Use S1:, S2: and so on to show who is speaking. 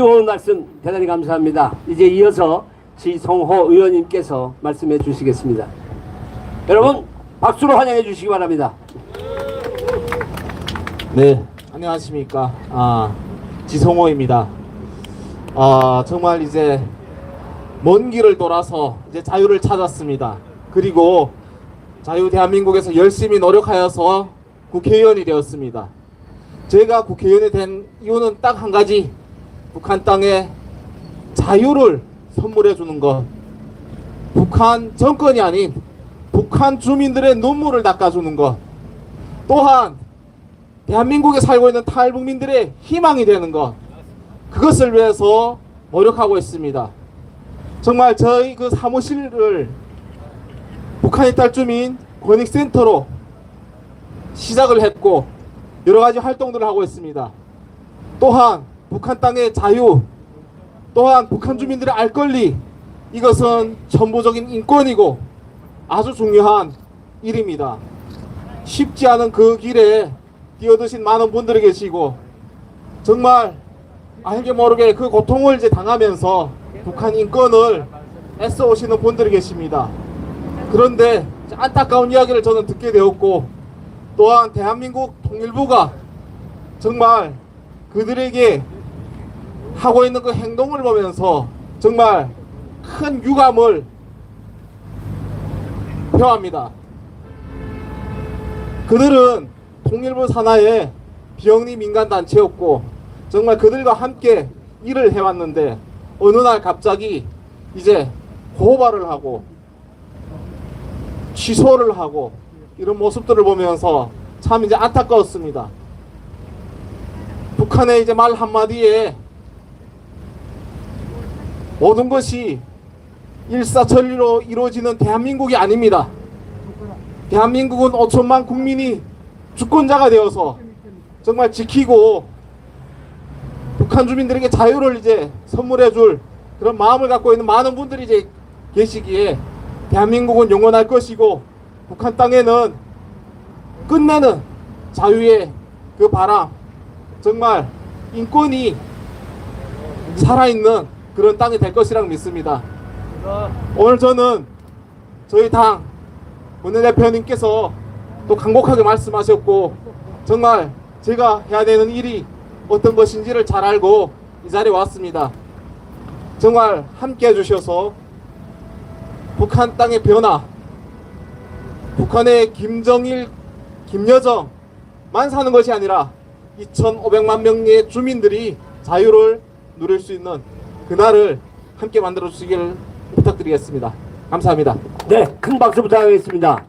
S1: 뜨거운 말씀 대단히 감사합니다. 이제 이어서 지성호 의원님께서 말씀해 주시겠습니다. 여러분 박수로 환영해 주시기 바랍니다.
S2: 네, 안녕하십니까. 아, 지성호입니다. 아, 정말 이제 먼 길을 돌아서 이제 자유를 찾았습니다. 그리고 자유 대한민국에서 열심히 노력하여서 국회의원이 되었습니다. 제가 국회의원이 된 이유는 딱 한 가지. 북한 땅에 자유를 선물해 주는 것. 북한 정권이 아닌 북한 주민들의 눈물을 닦아주는 것. 또한 대한민국에 살고 있는 탈북민들의 희망이 되는 것 그것을 위해서 노력하고 있습니다. 정말 저희 그 사무실을 북한 이탈 주민 권익센터로 시작을 했고 여러 가지 활동들을 하고 있습니다. 또한 북한 땅의 자유, 또한 북한 주민들의 알 권리 이것은 전부적인 인권이고 아주 중요한 일입니다. 쉽지 않은 그 길에 뛰어드신 많은 분들이 계시고 정말 알게 모르게 그 고통을 이제 당하면서 북한 인권을 애써 오시는 분들이 계십니다. 그런데 안타까운 이야기를 저는 듣게 되었고 또한 대한민국 통일부가 정말 그들에게 하고 있는 그 행동을 보면서 정말 큰 유감을 표합니다. 그들은 통일부 산하의 비영리 민간 단체였고 정말 그들과 함께 일을 해왔는데 어느 날 갑자기 이제 고발을 하고 취소를 하고 이런 모습들을 보면서 참 이제 안타까웠습니다. 북한의 이제 말 한마디에 모든 것이 일사천리로 이루어지는 대한민국이 아닙니다. 대한민국은 5천만 국민이 주권자가 되어서 정말 지키고 북한 주민들에게 자유를 이제 선물해 줄 그런 마음을 갖고 있는 많은 분들이 이제 계시기에 대한민국은 영원할 것이고 북한 땅에는 끝내는 자유의 그 바람 정말 인권이 살아있는 그런 땅이 될 것이라고 믿습니다. 오늘 저는 저희 당 원내대표님께서 또 강곡하게 말씀하셨고 정말 제가 해야 되는 일이 어떤 것인지를 잘 알고 이 자리에 왔습니다. 정말 함께 해주셔서 북한 땅의 변화, 북한의 김정일, 김여정만 사는 것이 아니라 2,500만 명의 주민들이 자유를 누릴 수 있는 그날을 함께 만들어 주시길 부탁드리겠습니다. 감사합니다.
S1: 네, 큰 박수 부탁하겠습니다.